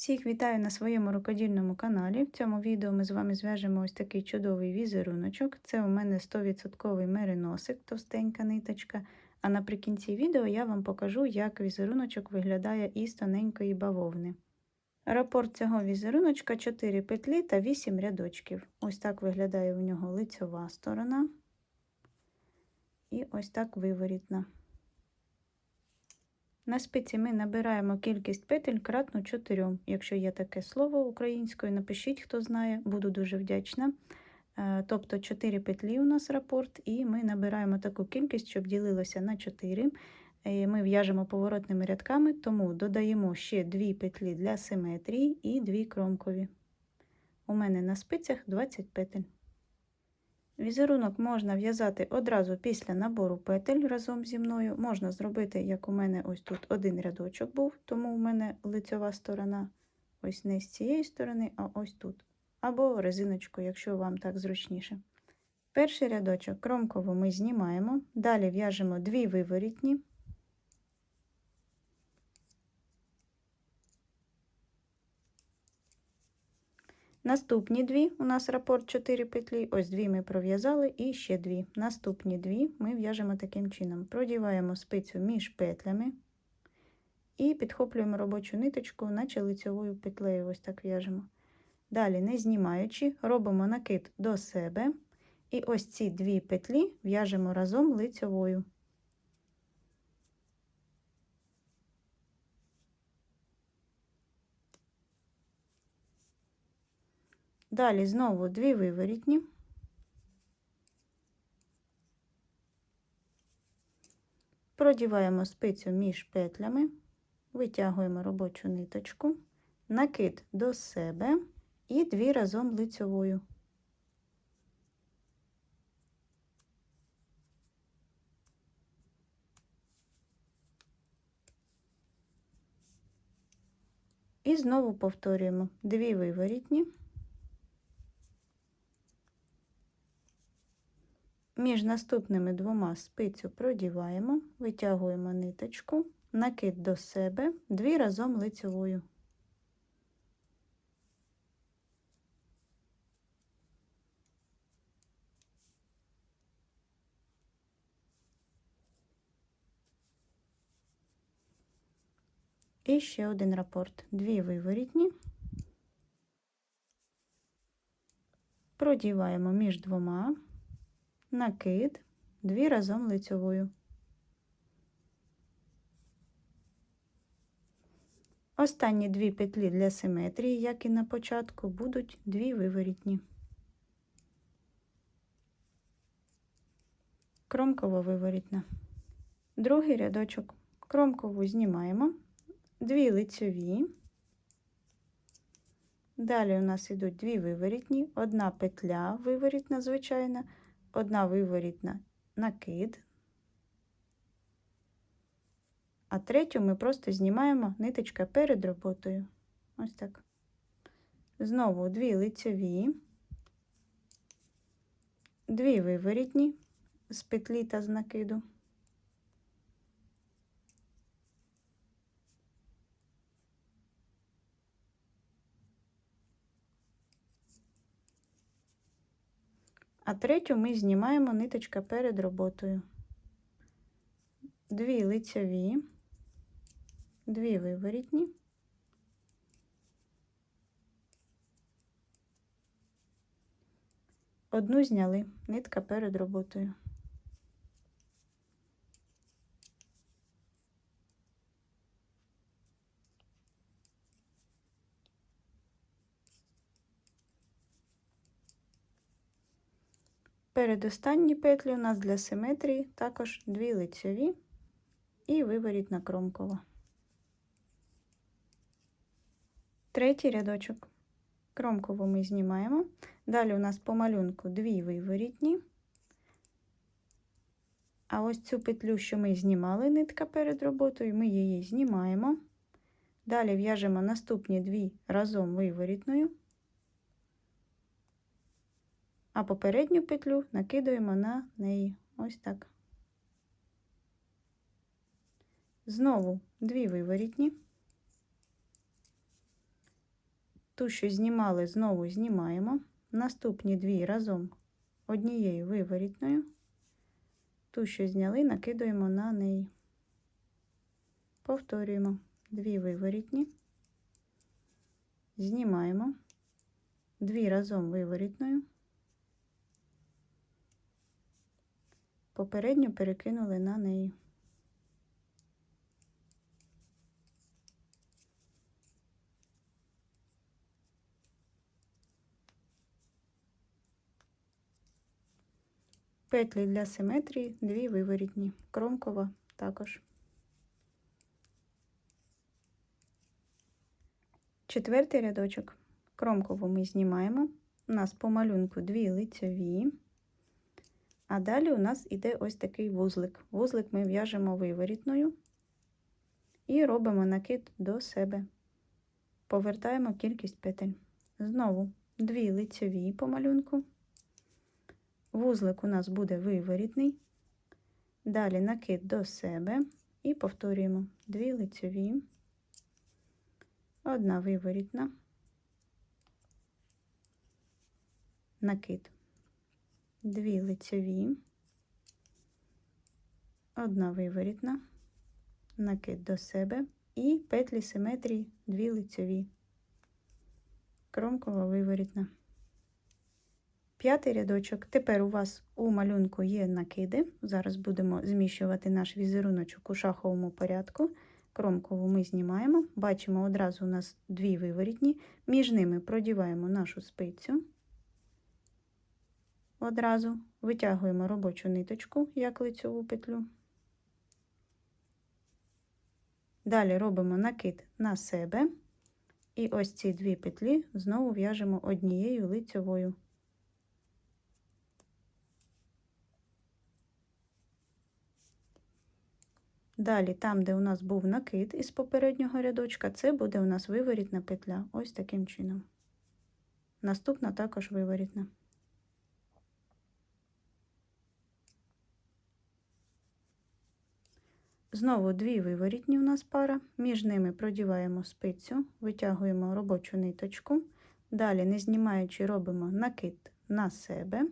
Всіх вітаю на своєму рукодільному каналі. В цьому відео ми з вами зв'яжемо ось такий чудовий візеруночок. Це у мене 100% мериносик, товстенька ниточка. А наприкінці відео я вам покажу, як візеруночок виглядає із тоненької бавовни. Рапорт цього візеруночка 4 петлі та 8 рядочків. Ось так виглядає у нього лицьова сторона. І ось так виворітна. На спиці ми набираємо кількість петель кратно 4. Якщо є таке слово українською, напишіть, хто знає, буду дуже вдячна. Тобто 4 петлі у нас рапорт, і ми набираємо таку кількість, щоб ділилося на 4. Ми в'яжемо поворотними рядками, тому додаємо ще 2 петлі для симетрії і 2 кромкові. У мене на спицях 20 петель. Візерунок можна в'язати одразу після набору петель разом зі мною. Можна зробити, як у мене ось тут один рядочок був, тому у мене лицьова сторона ось не з цієї сторони, а ось тут. Або резиночку, якщо вам так зручніше. Перший рядочок кромково ми знімаємо, далі в'яжемо дві виворітні. Наступні дві, у нас рапорт 4 петлі, ось дві ми пров'язали і ще дві. Наступні дві ми в'яжемо таким чином: продіваємо спицю між петлями і підхоплюємо робочу ниточку, наче лицьовою петлею, ось так в'яжемо. Далі, не знімаючи, робимо накид до себе, і ось ці дві петлі в'яжемо разом лицьовою. Далі знову дві виворітні. Продіваємо спицю між петлями, витягуємо робочу ниточку, накид до себе і дві разом лицьовою. І знову повторюємо дві виворітні. Між наступними двома спицю продіваємо, витягуємо ниточку, накид до себе, дві разом лицевою. І ще один рапорт. Дві виворітні, продіваємо між двома накид, дві разом лицьовою. Останні дві петлі для симетрії, як і на початку, будуть дві виворітні. Кромково виворітна. Другий рядочок кромкову знімаємо, дві лицьові. Далі у нас йдуть дві виворітні, одна петля виворітна, звичайна, одна виворітна накид, а третю ми просто знімаємо ниточка перед роботою. Ось так. Знову дві лицеві, дві виворітні з петлі та з накиду. А третю ми знімаємо ниточка перед роботою. Дві лицеві, дві виворітні. Одну зняли, нитка перед роботою. Передостанні петлі у нас для симетрії також дві лицьові і виворітна кромкова. Третій рядочок. Кромкову ми знімаємо. Далі у нас по малюнку дві виворітні. А ось цю петлю, що ми знімали, нитка перед роботою, ми її знімаємо. Далі в'яжемо наступні дві разом виворітною а попередню петлю накидуємо на неї ось так. Знову дві виворітні, Ту, що знімали, знову знімаємо. Наступні дві разом однією виворітною. Ту, що зняли, накидуємо на неї. Повторюємо дві виворітні, знімаємо, дві разом виворітною. Попередньо перекинули на неї. Петлі для симетрії, дві виворітні, кромкова також. Четвертий рядочок. Кромкову ми знімаємо. У нас по малюнку дві лицеві. А далі у нас іде ось такий вузлик. Вузлик ми в'яжемо виворітною і робимо накид до себе. Повертаємо кількість петель. Знову дві лицеві по малюнку. Вузлик у нас буде виворітний. Далі накид до себе і повторюємо дві лицеві, одна виворітна, накид, дві лицеві, одна виворітна, накид до себе і петлі симетрії дві лицеві, кромкова виворітна. П'ятий рядочок. Тепер у вас у малюнку є накиди. Зараз будемо зміщувати наш візеруночок у шаховому порядку. Кромкову ми знімаємо. Бачимо, одразу у нас дві виворітні, між ними продіваємо нашу спицю. Одразу витягуємо робочу ниточку, як лицьову петлю. Далі робимо накид на себе. І ось ці дві петлі знову в'яжемо однією лицьовою. Далі, там, де у нас був накид із попереднього рядочка, це буде у нас виворітна петля. Ось таким чином. Наступна також виворітна. Знову дві виворітні у нас пара, між ними продіваємо спицю, витягуємо робочу ниточку. Далі, не знімаючи, робимо накид на себе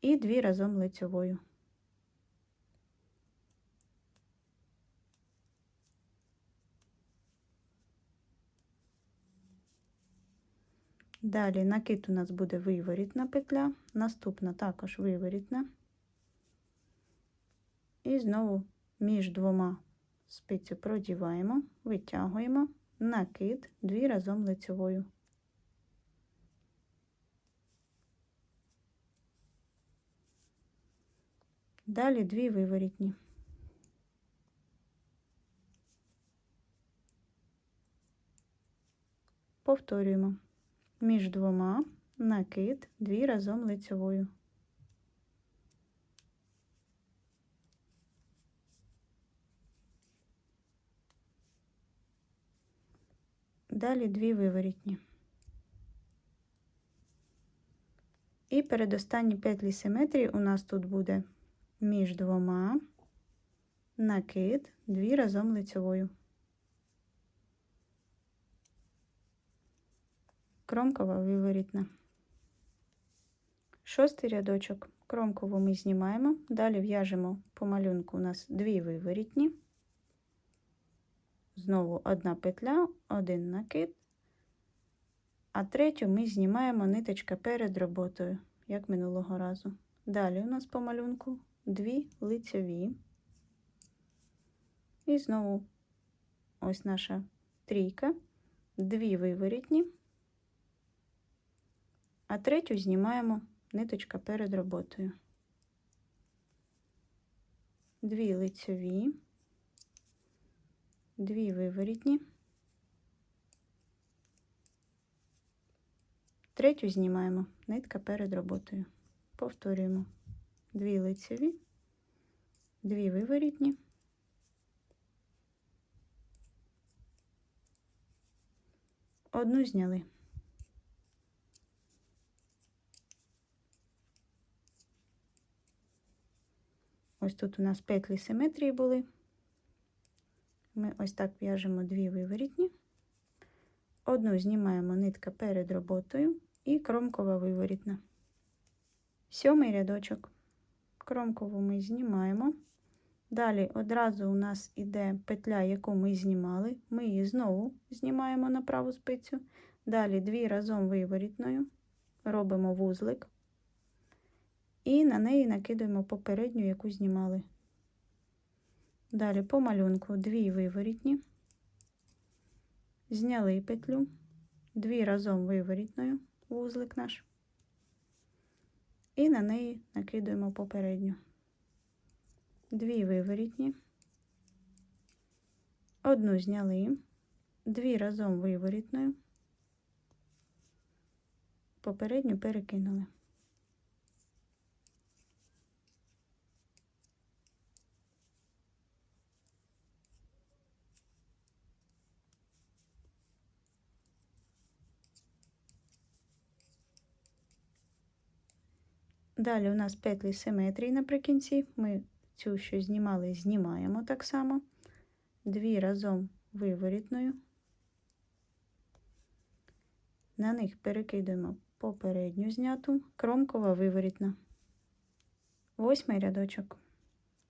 і дві разом лицьовою. Далі накид у нас буде виворітна петля, наступна також виворітна. І знову між двома спицю продіваємо, витягуємо, накид, дві разом лицевою. Далі дві виворітні. Повторюємо між двома накид, дві разом лицевою. Далі дві виворітні. І передостанні петлі симетрії у нас тут буде між двома накид, дві разом лицевою. кромкова виворітна. Шостий рядочок. Кромкову ми знімаємо, далі в'яжемо по малюнку у нас дві виворітні, Знову одна петля, один накид, а третю ми знімаємо ниточка перед роботою, як минулого разу. Далі у нас по малюнку дві лицеві, І знову ось наша трійка, дві виворітні, а третю знімаємо ниточка перед роботою. Дві лицеві. Дві виворітні, третю знімаємо нитка перед роботою. Повторюємо дві лицеві, дві виворітні, одну зняли. Ось тут у нас петлі симетрії були. Ми ось так в'яжемо дві виворітні, Одну знімаємо нитка перед роботою і кромкова виворітна. Сьомий рядочок. Кромкову ми знімаємо. Далі одразу у нас іде петля, яку ми знімали. Ми її знову знімаємо на праву спицю. Далі дві разом виворітною, робимо вузлик і на неї накидаємо попередню, яку знімали. Далі по малюнку дві виворітні, зняли петлю, дві разом виворітною, вузлик наш, і на неї накидаємо попередню. Дві виворітні, одну зняли, дві разом виворітною, попередню перекинули. Далі у нас петлі симетрії наприкінці. Ми цю, що знімали, знімаємо так само. Дві разом виворітною. На них перекидуємо попередню зняту, кромкова виворітна. Восьмий рядочок.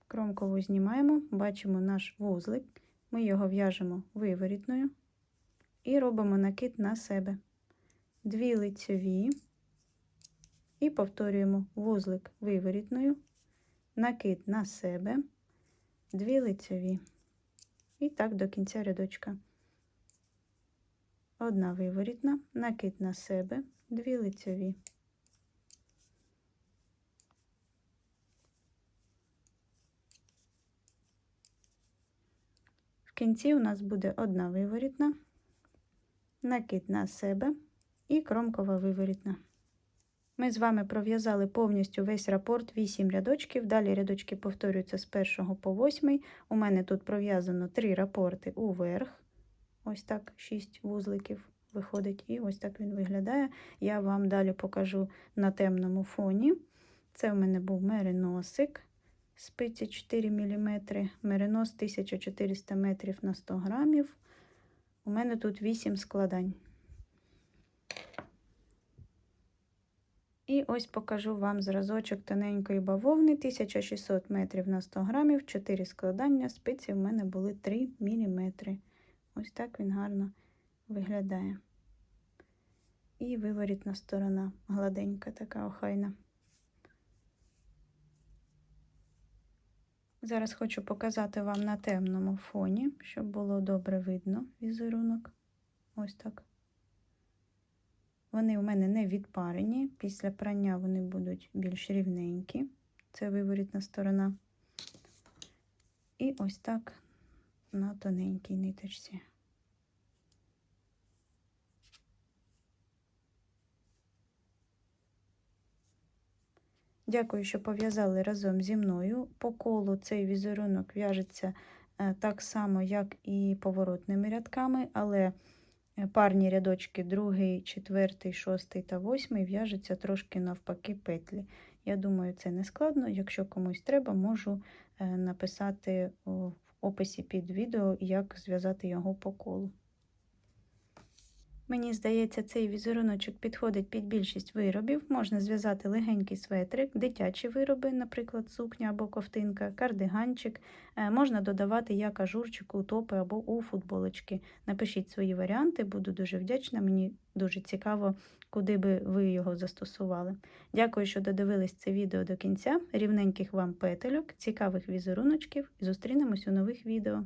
Кромкову знімаємо, бачимо наш вузлик. Ми його в'яжемо виворітною і робимо накид на себе. Дві лицьові. І повторюємо вузлик виворітною, накид на себе, дві лицеві. І так до кінця рядочка. Одна виворітна, накид на себе, дві лицеві. В кінці у нас буде одна виворітна, накид на себе і кромкова виворітна. Ми з вами пров'язали повністю весь рапорт 8 рядочків. Далі рядочки повторюються з 1 по 8. У мене тут пров'язано 3 рапорти уверх. Ось так, 6 вузликів виходить, і ось так він виглядає. Я вам далі покажу на темному фоні. Це в мене був мериносик спиці 4 мм, меринос 1400 метрів на 100 грамів. У мене тут 8 складань. І ось покажу вам зразочок тоненької бавовни 1600 метрів на 100 грамів, 4 складання, спиці в мене були 3 мм. Ось так він гарно виглядає. І виворітна сторона, гладенька, така охайна. Зараз хочу показати вам на темному фоні, щоб було добре видно візерунок. Ось так. Вони у мене не відпарені. Після прання вони будуть більш рівненькі. Це виворітна сторона. І ось так на тоненькій ниточці. Дякую, що пов'язали разом зі мною. По колу цей візерунок в'яжеться е, так само, як і поворотними рядками, але парні рядочки, другий, четвертий, шостий та восьмий в'яжуться трошки навпаки петлі. Я думаю, це не складно. Якщо комусь треба, можу е, написати в описі під відео, як зв'язати його по колу. Мені здається, цей візеруночок підходить під більшість виробів. Можна зв'язати легенький светрик, дитячі вироби, наприклад, сукня або ковтинка, кардиганчик. Е, можна додавати як ажурчик у топи або у футболочки. Напишіть свої варіанти, буду дуже вдячна. Мені дуже цікаво, куди би ви його застосували. Дякую, що додивились це відео до кінця. Рівненьких вам петельок, цікавих візеруночків зустрінемось у нових відео.